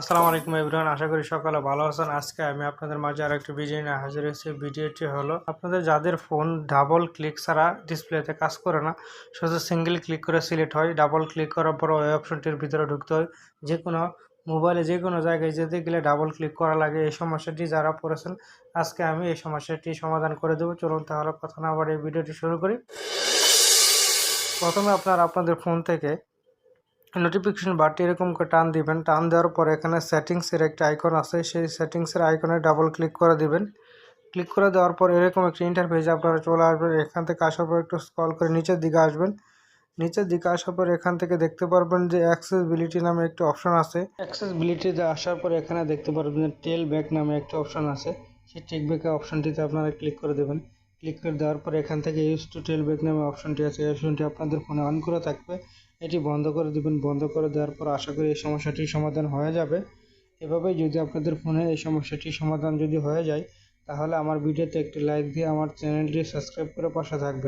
আসসালামু আলাইকুম এভরিওয়ান, আশা করি সকালে ভালো আছেন। আজকে আমি আপনাদের মাঝে আর একটি ভিডিও নিয়ে হাজির হয়েছি। ভিডিওটি হলো, আপনাদের যাদের ফোন ডাবল ক্লিক ছাড়া ডিসপ্লেতে কাজ করে না, শুধু সিঙ্গেল ক্লিক করে সিলেক্ট হয় ডাবল ক্লিক করার পর ওই অপশনটির ভিতরে ঢুকতে হয়। যে কোনো মোবাইলে যে কোনো জায়গায় যেতে গেলে ডাবল ক্লিক করা লাগে। এই সমস্যাটি যারা পড়েছেন, আজকে আমি এই সমস্যাটি সমাধান করে দেবো। চলুন তাহলে কথা না বাড়িয়ে ভিডিওটি শুরু করি। প্রথমে আপনার আপনাদের ফোন থেকে নোটিফিকেশন বারটি এরকম করে টান দিবেন। টান দেওয়ার পরে এখানে সেটিংসের একটা আইকন আছে। সেই সেটিংসের আইকনে ডাবল ক্লিক করে দিবেন। ক্লিক করে দেওয়ার পর এরকম একটা ইন্টারফেস আপনারা চলে আসবেন। এখান থেকে আসার পর একটু স্ক্রল করে নিচের দিকে আসবেন। নিচের দিকে আসার পর এখান থেকে দেখতে পারবেন যে অ্যাক্সেসবিলিটি নামে একটি অপশন আছে। অ্যাক্সেসবিলিটিতে আসার পর এখানে দেখতে পারবেন যে টেল ব্যাক নামে একটি অপশন আছে। সেই টেক ব্যাকের অপশনটিতে আপনারা ক্লিক করে দেবেন। ক্লিক করে দেওয়ার পর এখান থেকে ইউজ টু টেল বেক নামে অপশনটি আছে। এই অপশনটি আপনাদের ফোনে অন করে থাকবে। এটি বন্ধ করে দেবেন। বন্ধ করে দেওয়ার পর আশা করি এই সমস্যাটির সমাধান হয়ে যাবে। এভাবেই যদি আপনাদের ফোনে এই সমস্যাটির সমাধান যদি হয়ে যায়, তাহলে আমার ভিডিওতে একটি লাইক দিয়ে আমার চ্যানেলটি সাবস্ক্রাইব করে পাশে থাকবেন।